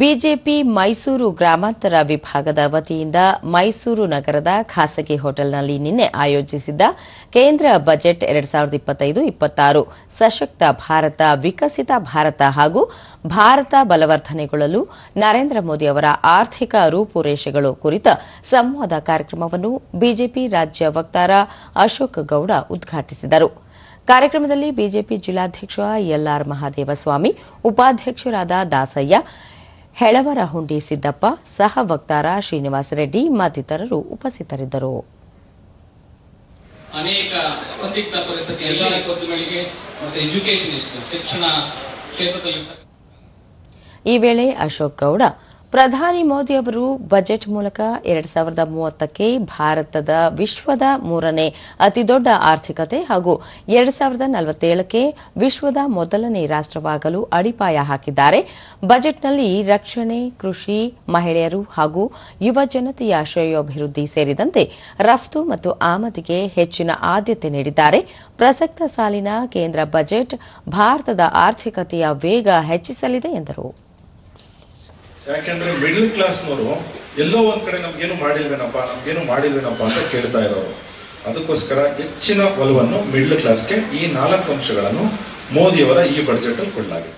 BJP Mysuru ಗ್ರಾಮಾಂತರ ವಿಭಾಗದ ವತಿಯಿಂದ ಮೈಸೂರು ನಗರದ ಖಾಸಗಿ ಹೋಟೆಲ್ನಲ್ಲಿ ನಿನ್ನೆ ಆಯೋಜಿಸಿದ್ದ ಕೇಂದ್ರ ಬಜೆಟ್ ಎರಡ್ ಸಾವಿರದ ಇಪ್ಪತ್ತೈದು ಇಪ್ಪತ್ತಾರು ಸಶಕ್ತ ಭಾರತ, ವಿಕಸಿತ ಭಾರತ ಹಾಗೂ ಭಾರತ ಬಲವರ್ಧನೆಗೊಳ್ಳಲು ನರೇಂದ್ರ ಮೋದಿ ಅವರ ಆರ್ಥಿಕ ರೂಪುರೇಷೆಗಳು ಕುರಿತ ಸಂವಾದ ಕಾರ್ಯಕ್ರಮವನ್ನು ಬಿಜೆಪಿ ರಾಜ್ಯ ವಕ್ತಾರ ಅಶೋಕ್ ಗೌಡ ಉದ್ಘಾಟಿಸಿದರು. ಕಾರ್ಯಕ್ರಮದಲ್ಲಿ ಬಿಜೆಪಿ ಜಿಲ್ಲಾಧ್ಯಕ್ಷ ಎಲ್ಆರ್ ಮಹಾದೇವಸ್ವಾಮಿ, ಉಪಾಧ್ಯಕ್ಷರಾದ ದಾಸಯ್ಯ ಹೆಳವರಹುಂಡಿ ಸಿದ್ದಪ್ಪ ಸಹ ವಕ್ತಾರ ಶ್ರೀನಿವಾಸ ರೆಡ್ಡಿ ಮತ್ತಿತರರು ಉಪಸ್ಥಿತರಿದ್ದರು. ಅನೇಕ ಸಂದಿಗ್ಧ ಪರಿಸ್ಥಿತಿಯಲ್ಲಿ ಮತ್ತೆ ಎಜುಕೇಶನ್ ಶಿಕ್ಷಣ ಕ್ಷೇತ್ರದಲ್ಲಿ ಈ ವೇಳೆ ಅಶೋಕ್ ಗೌಡ ಪ್ರಧಾನಿ ಮೋದಿ ಅವರು ಬಜೆಟ್ ಮೂಲಕ ಎರಡ್ ಸಾವಿರದ ಮೂವತ್ತಕ್ಕೆ ಭಾರತದ ವಿಶ್ವದ ಮೂರನೇ ಅತಿದೊಡ್ಡ ಆರ್ಥಿಕತೆ ಹಾಗೂ ಎರಡ್ ಸಾವಿರದ ನಲವತ್ತೇಳಕ್ಕೆ ವಿಶ್ವದ ಮೊದಲನೇ ರಾಷ್ಟ್ರವಾಗಲು ಅಡಿಪಾಯ ಹಾಕಿದ್ದಾರೆ. ಬಜೆಟ್ನಲ್ಲಿ ರಕ್ಷಣೆ, ಕೃಷಿ, ಮಹಿಳೆಯರು ಹಾಗೂ ಯುವ ಜನತೆಯ ಶ್ರೇಯೋಭಿವೃದ್ಧಿ ಸೇರಿದಂತೆ ರಫ್ತು ಮತ್ತು ಆಮದಿಗೆ ಹೆಚ್ಚಿನ ಆದ್ಯತೆ ನೀಡಿದ್ದಾರೆ. ಪ್ರಸಕ್ತ ಸಾಲಿನ ಕೇಂದ್ರ ಬಜೆಟ್ ಭಾರತದ ಆರ್ಥಿಕತೆಯ ವೇಗ ಹೆಚ್ಚಿಸಲಿದೆ ಎಂದರು. ಯಾಕೆಂದ್ರೆ ಮಿಡಲ್ ಕ್ಲಾಸ್ನವರು ಎಲ್ಲೋ ಒಂದ್ ಕಡೆ ನಮ್ಗೇನು ಮಾಡಿಲ್ವೇನಪ್ಪ ನಮ್ಗೇನು ಮಾಡಿಲ್ವೇನಪ್ಪ ಅಂತ ಕೇಳ್ತಾ ಇರೋರು. ಅದಕ್ಕೋಸ್ಕರ ಹೆಚ್ಚಿನ ಒಲವನ್ನು ಮಿಡ್ಲ್ ಕ್ಲಾಸ್ಗೆ ಈ ನಾಲ್ಕು ಅಂಶಗಳನ್ನು ಮೋದಿಯವರ ಈ ಬಜೆಟ್ ಅಲ್ಲಿ ಕೊಡಲಾಗಿದೆ.